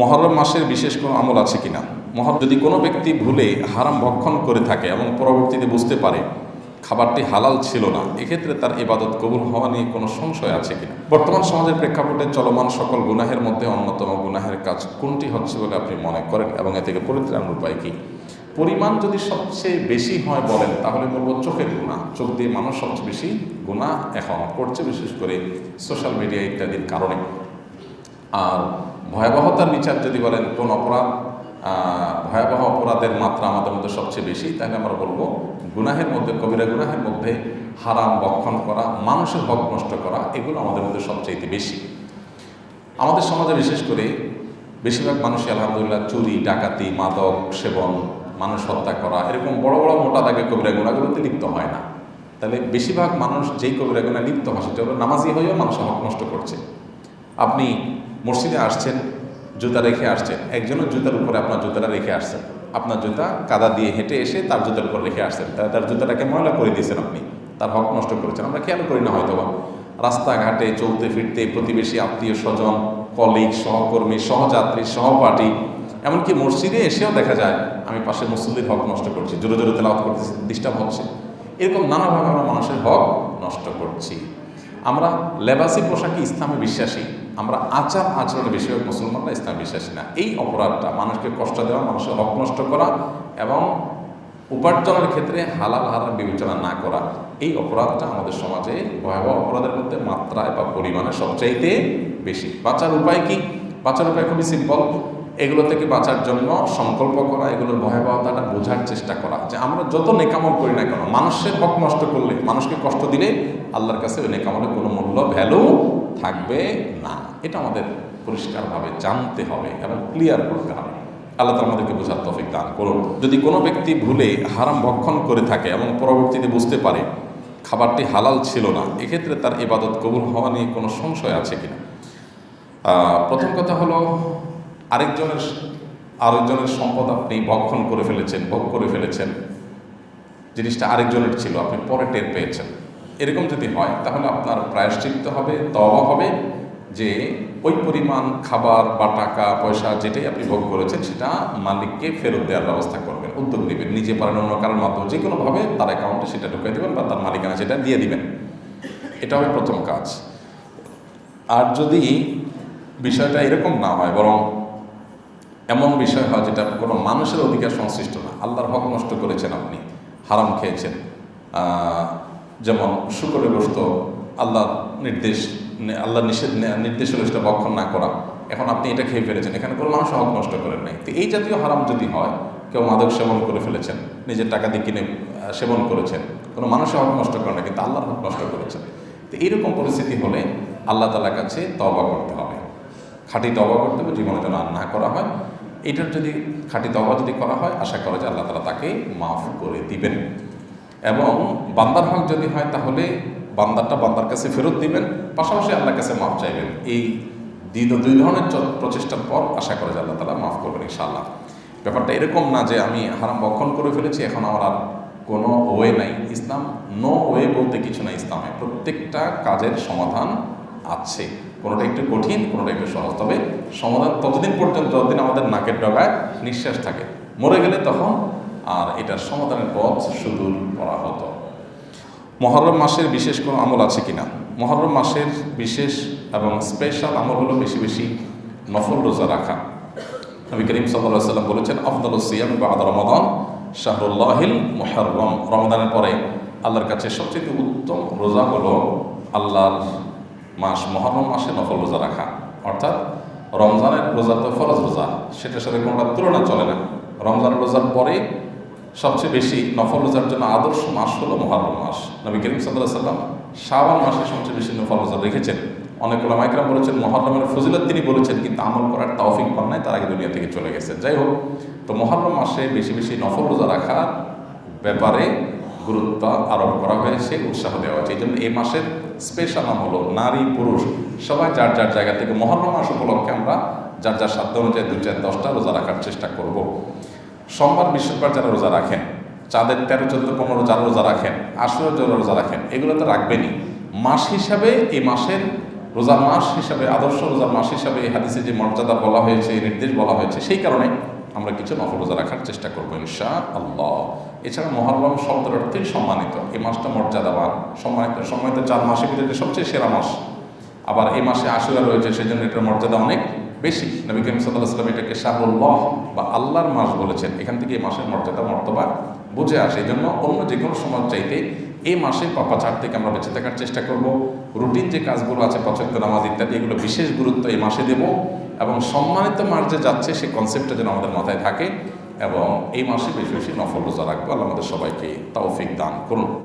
মহরম মাসের বিশেষ কোনো আমল আছে কিনা? মহর যদি কোনো ব্যক্তি ভুলে হারাম ভক্ষণ করে থাকে এবং পরবর্তীতে বুঝতে পারে খাবারটি হালাল ছিল না, এক্ষেত্রে তার ইবাদত কবুল হওয়া নিয়ে কোনো সংশয় আছে কিনা? বর্তমান সমাজের প্রেক্ষাপটে চলমান সকল গুনাহের মধ্যে অন্যতম গুনাহের কাজ কোনটি হচ্ছে বলে আপনি মনে করেন এবং এ থেকে পরিত্রাণের উপায় কী? পরিমাণ যদি সবচেয়ে বেশি হয় বলেন, তাহলে বলব চোখের গুণা। চোখ দিয়ে মানুষ সবচেয়ে বেশি গুণা এখন করছে, বিশেষ করে সোশ্যাল মিডিয়া ইত্যাদির কারণে। আর ভয়াবহতার বিচার যদি বলেন কোন অপরাধ ভয়াবহ অপরাধের মাত্রা আমাদের মধ্যে সবচেয়ে বেশি, তাহলে আমরা বলব গুনাহের মধ্যে, কবিরা গুনাহের মধ্যে হারাম বক্ষণ করা, মানুষের হক নষ্ট করা, এগুলো আমাদের মধ্যে সবচেয়ে বেশি। আমাদের সমাজে বিশেষ করে বেশিরভাগ মানুষই আলহামদুলিল্লাহ চুরি, ডাকাতি, মাদক, সেবন, মানুষ হত্যা করা, এরকম বড় বড় মোটা দাগে কবিরা গুণাগুলোতে লিপ্ত হয় না। তাহলে বেশিরভাগ মানুষ যেই কবিরা গুণা লিপ্ত হয়, সেটা হলো নামাজি হয়েও মানুষের হক নষ্ট করছে। আপনি মসজিদে আসছেন, জুতা রেখে আসছেন। একজনের জুতার উপরে আপনার জুতাটা রেখে আসছেন। আপনার জুতা কাদা দিয়ে হেঁটে এসে তার জুতার উপর রেখে আসছেন। তার জুতাটাকে ময়লা করে দিয়েছেন আপনি। তার হক নষ্ট করেছেন। আমরা খেয়াল করি না হয়তো বা রাস্তাঘাটে, চলতে ফিরতে প্রতিবেশী, আত্মীয় স্বজন কলিগ সহকর্মী, সহযাত্রী, সহপাঠী, এমনকি মসজিদে এসেও দেখা যায়, আমি পাশে মুসল্লির হক নষ্ট করছি, জোরে জোরে তেলাওয়াত করতেছি ডিস্টার্ব হচ্ছে। এরকম নানাভাবে আমরা মানুষের হক নষ্ট করছি। আমরা লেবাসি পোশাকে ইসলামে বিশ্বাসী। আমরা আচার আচরণে বেশিরভাগ মুসলমানরা ইসলামে বিশ্বাসী না। এই অপরাধটা মানুষকে কষ্ট দেওয়া, মানুষের হক নষ্ট করা এবং উপার্জনের ক্ষেত্রে হালাল হারাম বিবেচনা না করা, এই অপরাধটা আমাদের সমাজে ভয়াবহ অপরাধের মধ্যে মাত্রায় বা পরিমাণে সবচাইতে বেশি। বাঁচার উপায় কি? বাঁচার উপায় খুবই সিম্পল এগুলো থেকে বাঁচার জন্য সংকল্প করা, এগুলোর ভয়াবহতাটা বোঝার চেষ্টা করা। যে আমরা যত নেকামল করি না কেন, মানুষের হক নষ্ট করলে, মানুষকে কষ্ট দিলে আল্লাহর কাছে ওই নেকামলের কোনো মূল্য ভ্যালু থাকবে? না। এটা আমাদের পরিষ্কারভাবে জানতে হবে এবং ক্লিয়ার করতে হবে। আল্লাহ তালা আমাদেরকে বোঝার তফিক দান করুন। যদি কোনো ব্যক্তি ভুলে হারাম ভক্ষণ করে থাকে এবং পরবর্তীতে বুঝতে পারে খাবারটি হালাল ছিল না, এক্ষেত্রে তার ইবাদত কবুল হওয়া নিয়ে কোনো সংশয় আছে কিনা? প্রথম কথা হলো, আরেকজনের আরেকজনের সম্পদ আপনি ভক্ষণ করে ফেলেছেন, ভোগ করে ফেলেছেন। জিনিসটা আরেকজনের ছিল, আপনি পরে টের পেয়েছেন। এরকম যদি হয়, তাহলে আপনার প্রায়শ্চিত্ত হবে তবা হবে যে ওই পরিমাণ খাবার বা টাকা, পয়সা যেটাই আপনি ভোগ করেছেন, সেটা মালিককে ফেরত দেওয়ার ব্যবস্থা করবেন, উদ্যোগ নেবেন। নিজে পারেন অন্য কারোর মাধ্যমে, যে কোনোভাবে তার অ্যাকাউন্টে সেটা ঢুকিয়ে দেবেন বা তার মালিকানা সেটা দিয়ে দিবেন। এটা হবে প্রথম কাজ। আর যদি বিষয়টা এরকম না হয়, বরং এমন বিষয় হয় যেটা কোনো মানুষের অধিকার সংশ্লিষ্ট না, আল্লাহর হক নষ্ট করেছেন আপনি, হারাম খেয়েছেন যেমন শুকরের গোস্ত আল্লাহর নির্দেশ আল্লাহর নিষেধ নির্দেশ হলো ভক্ষণ না করা। এখন আপনি এটা খেয়ে ফেলেছেন। এখানে কোনো মানুষ হক নষ্ট করেন নাই। তো এই জাতীয় হারাম যদি হয়, কেউ মাদক সেবন করে ফেলেছেন, নিজের টাকা দিয়ে কিনে সেবন করেছেন, কোনো মানুষের হক নষ্ট করে না কিন্তু আল্লাহর হক নষ্ট করেছেন। তো এইরকম পরিস্থিতি হলে আল্লাহ তালার কাছে তবা করতে হবে। খাঁটি তবা করতে হবে, জীবনে যেন আর না করা হয়। এটার যদি খাঁটি তবা যদি করা হয়, আশা করা যায় আল্লাহ তালা তাকে মাফ করে দিবেন। এবং বান্দার হক যদি হয় তাহলে বান্দারটা বান্দার কাছে ফেরত দিবেন, পাশাপাশি আল্লাহর কাছে মাফ চাইবেন। এই দুই ধরনের প্রচেষ্টার পর আশা করে যে আল্লাহ তালা মাফ করবেন ইনশাআল্লাহ। ব্যাপারটা এরকম না যে আমি হারাম বক্ষণ করে ফেলেছি, এখন আমার আর কোনো ওয়ে নাই। ইসলাম নো ওয়ে বলতে কিছু নাই ইসলামে। প্রত্যেকটা কাজের সমাধান আছে। কোনোটা একটু কঠিন, কোনোটা একটু সহজ। তবে সমাধান ততদিন পর্যন্ত, যতদিন আমাদের নাকের ডগায় নিঃশ্বাস থাকে, মরে গেলে তখন আর এটার সমাধানের পথ সুদূর করা হতো। মহরম মাসের বিশেষ কোনো আমল আছে কিনা? মহরম মাসের বিশেষ এবং স্পেশাল আমল হলো বেশি বেশি নফল রোজা রাখা। নবী করিম সাল্লাহ সাল্লাম বলেছেন আফদল সিয়াম বা আদা রমাদান শাহরুল্লাহিল মোহরম রমদানের পরে আল্লাহর কাছে সবচেয়ে উত্তম রোজা হলো আল্লাহর মাস মহরম মাসে নফল রোজা রাখা। অর্থাৎ রমজানের রোজা তো ফরজ রোজা, সেটার সাথে কোনোটা তুলনা চলে না। রমজানের রোজার পরে সবচেয়ে বেশি নফল রোজার জন্য আদর্শ মাস হলো মহরম মাস। নবী করিম সাল্লাহ সাল্লাম শাবান মাসে সবচেয়ে বেশি নফল রোজা রেখেছেন। অনেক মাইকরাম বলেছেন মহরমের ফজিলত তিনি বলেছেন, কিন্তু আমল করার তৌফিক পান নাই, তার আগে দুনিয়া থেকে চলে গেছেন যাই হোক, তো মহরম মাসে বেশি বেশি নফল রোজা রাখার ব্যাপারে গুরুত্ব আরোপ করা হয়েছে, উৎসাহ দেওয়া হয়েছে। এই জন্য এই মাসের স্পেশাল নাম হলো নারী পুরুষ। সবাই যার যার জায়গা থেকে মহরম মাস উপলক্ষে আমরা যার যার সাধ্য অনুযায়ী দু চার দশটা রোজা রাখার চেষ্টা করব। সোমবার বৃহস্পতিবার যারা রোজা রাখেন। চাঁদের তেরো, চোদ্দ, পনেরো যারা রোজা রাখেন আশুরা যারা রোজা রাখেন, এগুলো তো রাখবেনই। মাস হিসাবে এই মাসের রোজার মাস হিসাবে, আদর্শ রোজার মাস হিসাবে এই হাদিসে যে মর্যাদা বলা হয়েছে, এই নির্দেশ বলা হয়েছে, সেই কারণে আমরা কিছু নফল রোজা রাখার চেষ্টা করব ইনশা আল্লাহ এছাড়া মহরম শব্দের অর্থেই সম্মানিত। এই মাসটা মর্যাদাবান। সম্মানিত সম্মানিত চার মাসের ভিতরে সবচেয়ে সেরা মাস। আবার এই মাসে আশুরা রয়েছে সেই জন্য এটার মর্যাদা অনেক। বেশি নবী করিম সাল্লাহ সাল্লাম এটাকে শাহুল্লাহ বা আল্লাহর মাস বলেছেন। এখান থেকে এই মাসের মর্যাদা, মর্তবা বুঝে আসে। এই জন্য অন্য যে কোনো সময় চাইতে এই মাসে পাপাচার থেকে আমরা বেঁচে থাকার চেষ্টা করব। রুটিন যে কাজগুলো আছে, পছন্দ, নামাজ ইত্যাদি, এগুলো বিশেষ গুরুত্ব এই মাসে দেব এবং সম্মানিত মাস যে যাচ্ছে সেই কনসেপ্টটা যেন আমাদের মাথায় থাকে এবং এই মাসে বেশি বেশি নফল রোজা রাখব। আল্লাহ আমাদের সবাইকে তৌফিক দান করুন।